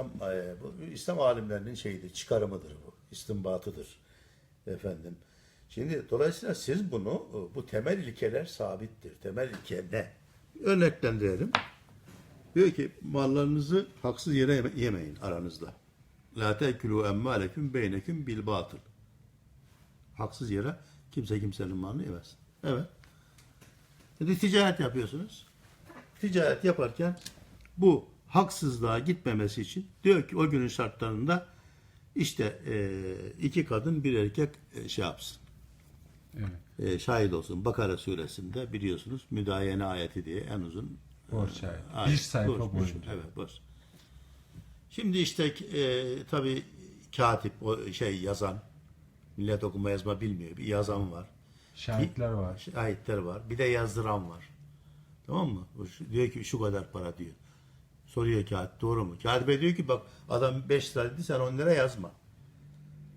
E, bu İslam alimlerinin şeyidir, çıkarımıdır bu, istinbatıdır efendim. Şimdi dolayısıyla siz bunu, e, bu temel ilkeler sabittir. Temel ilke ne? Örneklendirelim. Diyor ki mallarınızı haksız yere yeme- yemeyin aranızda. La tekulu emmalekum beynekum bil batıl. Haksız yere kimse kimsenin malını yemesin. Evet. Şimdi ticaret yapıyorsunuz. Ticaret yaparken bu haksızlığa gitmemesi için diyor ki o günün şartlarında işte e, iki kadın bir erkek e, şey yapsın. Evet. E, şahit olsun. Bakara suresinde biliyorsunuz müdayene ayeti diye en uzun Borç ayeti. ayet. Bir sayfa Borç, boyunca. Evet borç. Şimdi işte e, tabi katip o şey yazan millet okuma yazma bilmiyor. Bir yazan var. Şahitler var. Şahitler var. Bir de yazdıran var. Tamam mı? Diyor ki şu kadar para diyor. Soruyor katip doğru mu? Katibe diyor ki bak adam 5 lira dedi sen 10 lira yazma.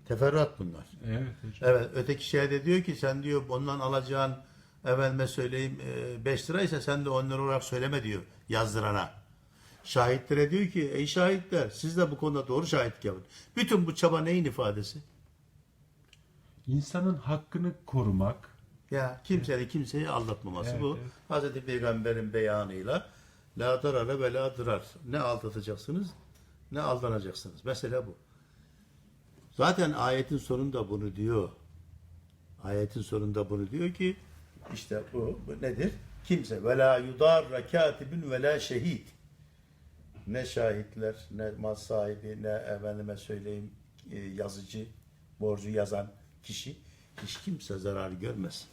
Teferruat bunlar. Evet hocam. Evet öteki şeye de diyor ki sen diyor ondan alacağın efendime söyleyeyim 5 liraysa sen de 10 lira olarak söyleme diyor yazdırana. Şahitlere diyor ki ey şahitler siz de bu konuda doğru şahitlik yapın. Bütün bu çaba neyin ifadesi? İnsanın hakkını korumak. Ya kimsenin kimseyi aldatmaması Evet, bu. evet. Hazreti Peygamber'in beyanıyla la darara ve la dırar. Ne aldatacaksınız ne aldanacaksınız. Mesela bu. Zaten ayetin sonunda bunu diyor. Ayetin sonunda bunu diyor ki işte bu, bu nedir? Kimse ve la yudarra katibün ve la şehit. Ne şahitler, ne mal sahibi, ne efendime söyleyeyim e, yazıcı, borcu yazan kişi hiç kimse zarar görmesin.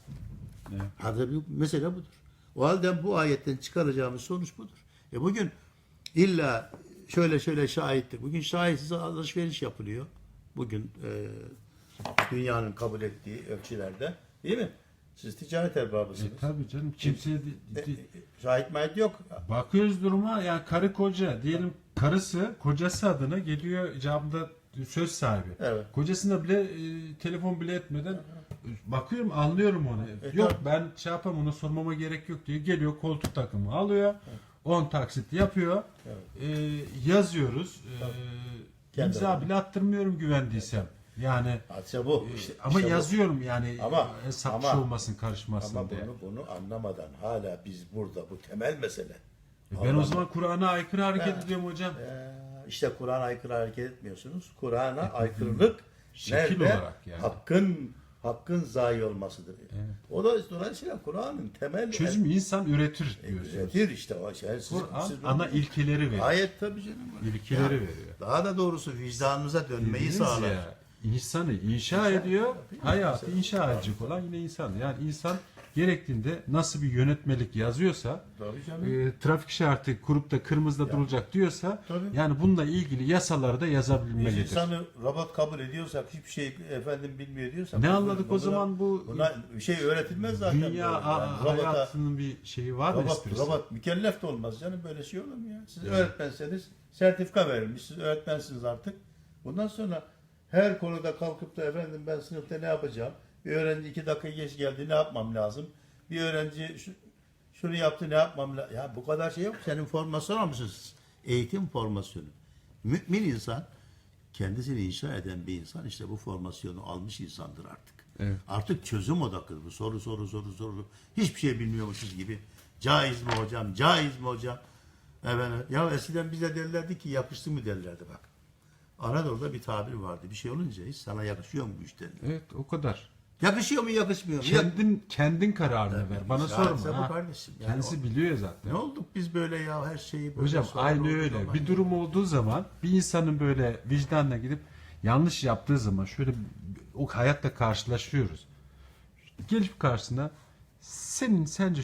Evet. Mesele budur. O halde bu ayetten çıkaracağımız sonuç budur. E bugün illa şöyle şöyle şahittir. Bugün şahitsiz alışveriş yapılıyor. Bugün e, dünyanın kabul ettiği ölçülerde. Değil mi? Siz ticaret erbabısınız. E, tabii canım. Kimseye E, e, şahit mahit yok. bakıyoruz duruma yani karı koca diyelim karısı kocası adına geliyor icabında söz sahibi. Evet. Kocasına bile e, telefon bile etmeden bakıyorum anlıyorum onu. E, yok tabii. ben şey yapamam ona sormama gerek yok diyor. Geliyor koltuk takımı alıyor. 10 taksit yapıyor. E, yazıyoruz. E, Kendi imza adına. bile attırmıyorum güvendiysem. Yani Hadise bu. e, İşte, ama işte bu. yazıyorum yani Ama- hesap ama- şey olmasın karışmasın Ama diye. bunu, bunu anlamadan hala biz burada bu temel mesele. E, Ben o zaman Kur'an'a aykırı hareket Ha. ediyorum hocam. Ee, işte Kur'an'a aykırı hareket etmiyorsunuz. Kur'an'a aykırılık Şekil nerede? olarak yani. Hakkın hakkın zayi olmasıdır. O da dolayısıyla Kur'an'ın temel Çözüm insan üretir e, diyorsunuz. üretir işte o şey. Siz, Kur'an siz- ana ilkeleri veriyor. Ayet tabii canım. İlkeleri Ya, veriyor. Daha da doğrusu vicdanınıza dönmeyi Dediniz sağlar. ya, insanı inşa ediyor, hayatı inşa edecek olan yine insan. Yani insan gerektiğinde nasıl bir yönetmelik yazıyorsa, e, trafik şartı kurup da kırmızıda duracak diyorsa, Tabii. yani bununla ilgili yasaları da Biz yazabilmelidir. insanı robot kabul ediyorsak, hiçbir şey efendim bilmiyor diyorsak. Ne anladık o zaman bu Buna bir şey öğretilmez zaten. dünya Yani robota- hayatının bir şeyi var mı Robot, esprisi? robot mükellef de olmaz canım böyle şey olur mu ya? Siz öğretmenseniz sertifika verilmiş. Siz öğretmensiniz artık. Bundan sonra her konuda kalkıp da efendim ben sınıfta ne yapacağım? Bir öğrenci iki dakika geç geldi ne yapmam lazım? Bir öğrenci şu, şunu yaptı ne yapmam lazım? Ya bu kadar şey yok. Senin formasyon almışsınız. Eğitim formasyonu. Mümin insan kendisini inşa eden bir insan işte bu formasyonu almış insandır artık. Evet. Artık çözüm odaklı bu. Soru soru soru soru. Hiçbir şey bilmiyormuşuz gibi. Caiz mi hocam? Caiz mi hocam? Efendim, ya eskiden bize derlerdi ki yakıştı mı derlerdi bak. Anadolu'da bir tabir vardı. Bir şey olunca hiç sana yakışıyor mu bu iş derler. Evet o kadar. Yakışıyor mu yakışmıyor mu? Ya- Kendin kendin kararını ver. Bana Ya, sorma. sen bu ha. kardeşim. Yani Kendisi biliyor zaten. Ne olduk biz böyle ya her şeyi böyle Hocam sorun aynı olduğu öyle. zaman Bir ya. durum olduğu zaman bir insanın böyle vicdanına gidip yanlış yaptığı zaman şöyle o hayatta karşılaşıyoruz. Gelip karşısına senin sence